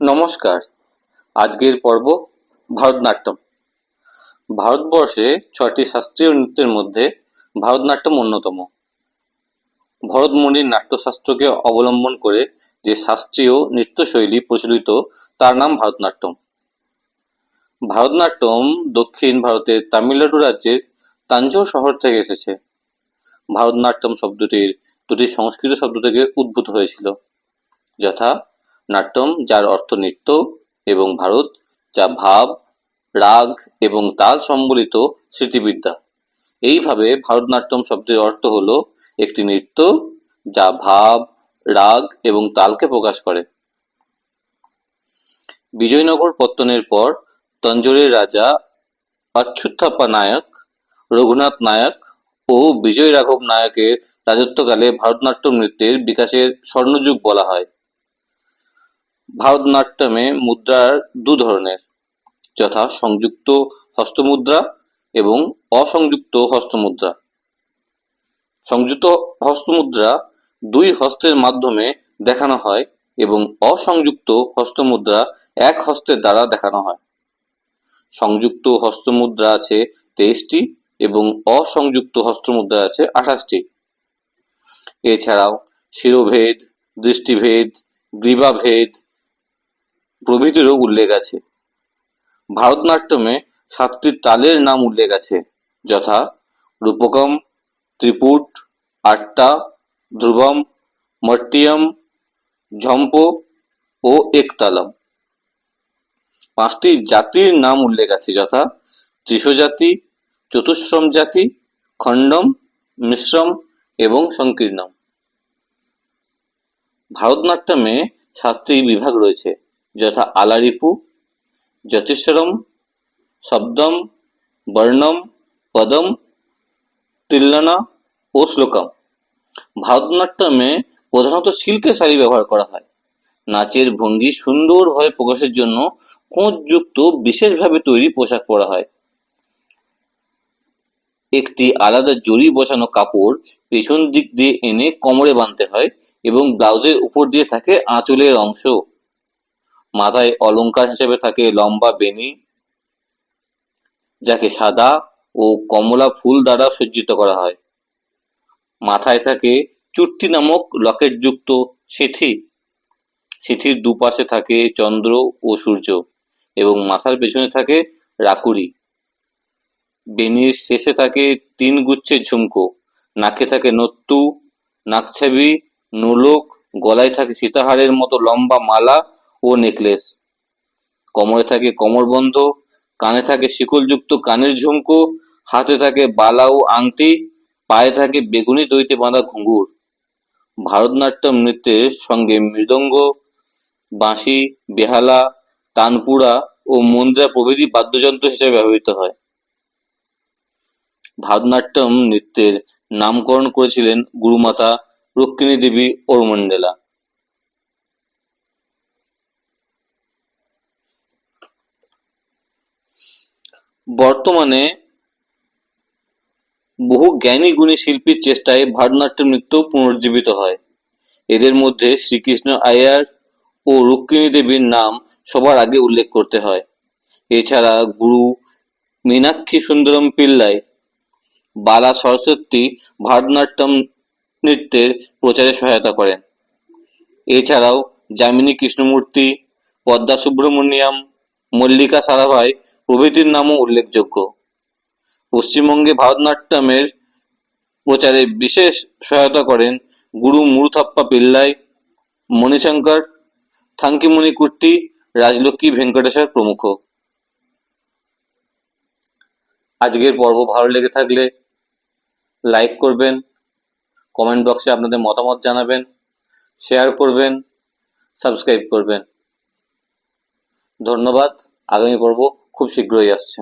নমস্কার। আজকের পর্ব ভারতনাট্যম। ভারতবর্ষে ছয়টি শাস্ত্রীয় নৃত্যের মধ্যে ভারতনাট্যম অন্যতম। ভরতমণির নাট্যশাস্ত্রকে অবলম্বন করে যে শাস্ত্রীয় নৃত্যশৈলী প্রচলিত, তার নাম ভারতনাট্যম। ভারতনাট্যম দক্ষিণ ভারতের তামিলনাড়ু রাজ্যের তাঞ্জোর শহর থেকে এসেছে। ভারতনাট্যম শব্দটির দুটি সংস্কৃত শব্দ থেকে উদ্ভূত হয়েছিল, যথা নাট্যম, যার অর্থ নৃত্য, এবং ভারত, যা ভাব, রাগ এবং তাল সম্বলিত স্মৃতিবিদ্যা। এইভাবে ভারতনাট্যম শব্দের অর্থ হলো একটি নৃত্য, যা ভাব, রাগ এবং তালকে প্রকাশ করে। বিজয়নগর পত্তনের পর তঞ্জোরের রাজা অচ্যুত্থাপ্পা নায়ক, রঘুনাথ নায়ক ও বিজয় রাঘব নায়কের রাজত্বকালে ভারতনাট্যম নৃত্যের বিকাশের স্বর্ণযুগ বলা হয়। ভারতনাট্যমে মুদ্রার দু ধরনের, যথা সংযুক্ত হস্তমুদ্রা এবং অসংযুক্ত হস্তমুদ্রা। সংযুক্ত হস্তমুদ্রা দুই হস্তের মাধ্যমে দেখানো হয় এবং অসংযুক্ত হস্তমুদ্রা এক হস্তের দ্বারা দেখানো হয়। সংযুক্ত হস্তমুদ্রা আছে তেইশটি এবং অসংযুক্ত হস্তমুদ্রা আছে আঠাশটি। এছাড়াও শিরোভেদ, দৃষ্টিভেদ, গ্রীবাভেদ প্রভৃতিরও উল্লেখ আছে। ভারতনাট্যমে সাতটি তালের নাম উল্লেখ আছে, যথা রূপকম, ত্রিপুট, আট্টা, ধ্রুবম, মট্টিয়ম, ঝম্প ও একতালম। পাঁচটি জাতির নাম উল্লেখ আছে, যথা ত্রিশজাতি চতুশ্রম জাতি, খণ্ডম, মিশ্রম এবং সংকীর্ণম। ভারতনাট্যমে সাতটি বিভাগ রয়েছে। যথা আলারিপু যতীশ্বরম শব্দম, বর্ণম, পদম, তিল্লনা ও শ্লোকম। ভারতনাট্যমে প্রধানত সিল্কের শাড়ি ব্যবহার করা হয়। নাচের ভঙ্গি সুন্দরভাবে প্রকাশের জন্য কোঁচযুক্ত, বিশেষভাবে তৈরি পোশাক পরা হয়। একটি আলাদা জরি বসানো কাপড় পেছন দিক দিয়ে এনে কোমরে বাঁধতে হয় এবং ব্লাউজের উপর দিয়ে থাকে আঁচলের অংশ। মাথায় অলংকার হিসেবে থাকে লম্বা বেনি যাকে সাদা ও কমলা ফুল দ্বারা সজ্জিত করা হয়। মাথায় থাকে চুট্টি নামক লকেটযুক্ত সিথি। সিথির দুপাশে থাকে চন্দ্র ও সূর্য এবং মাথার পেছনে থাকে রাকুরি বেনির শেষে থাকে তিন গুচ্ছের ঝুমকো। নাকে থাকে নত্তু, নাকছাবি, নোলক, গলায় থাকে সীতাহারের মতো লম্বা মালা ও নেকলেস। কোমরে থাকে কোমরবন্ধ কানে থাকে শিকলযুক্ত কানের ঝুমকো, হাতে থাকে বালা ও আংটি, পায়ে থাকে বেগুনি দইতে বাঁধা ঘুঙুর। ভারতনাট্যম নৃত্যের সঙ্গে মৃদঙ্গ, বাঁশি, বেহালা, তানপুরা ও মুন্দ্রা প্রভৃতি বাদ্যযন্ত্র হিসেবে ব্যবহৃত হয়। ভারতনাট্যম নৃত্যের নামকরণ করেছিলেন গুরুমাতা রুক্মিণী দেবী ওরমন্ডেলা বর্তমানে বহু জ্ঞানী গুণী শিল্পীর চেষ্টায় ভারতনাট্যম নৃত্য পুনর্জীবিত হয়। এদের মধ্যে শ্রীকৃষ্ণ আয়ার ও রুক্মিণী দেবীর নাম সবার আগে উল্লেখ করতে হয়। এছাড়া গুরু মীনাক্ষী সুন্দরম পিল্লাই, বালা সরস্বতী ভারতনাট্যম নৃত্যের প্রচারে সহায়তা করেন। এছাড়াও যামিনী কৃষ্ণমূর্তি, পদ্মা সুব্রমণিয়াম, মল্লিকা সারাভাই প্রভৃতির নামও উল্লেখযোগ্য। পশ্চিমবঙ্গে ভারতনাট্যমের প্রচারে বিশেষ সহায়তা করেন গুরু মুরুথাপ্পা পিল্লাই, মণিশঙ্কর, থাঙ্কিমণি কুট্টি, রাজলক্ষ্মী ভেঙ্কটেশ্বর প্রমুখ। আজকের পর্ব ভালো লেগে থাকলে লাইক করবেন, কমেন্ট বক্সে আপনাদের মতামত জানাবেন, শেয়ার করবেন, সাবস্ক্রাইব করবেন। ধন্যবাদ, আগামী পর্ব খুব শীঘ্রই আসছে।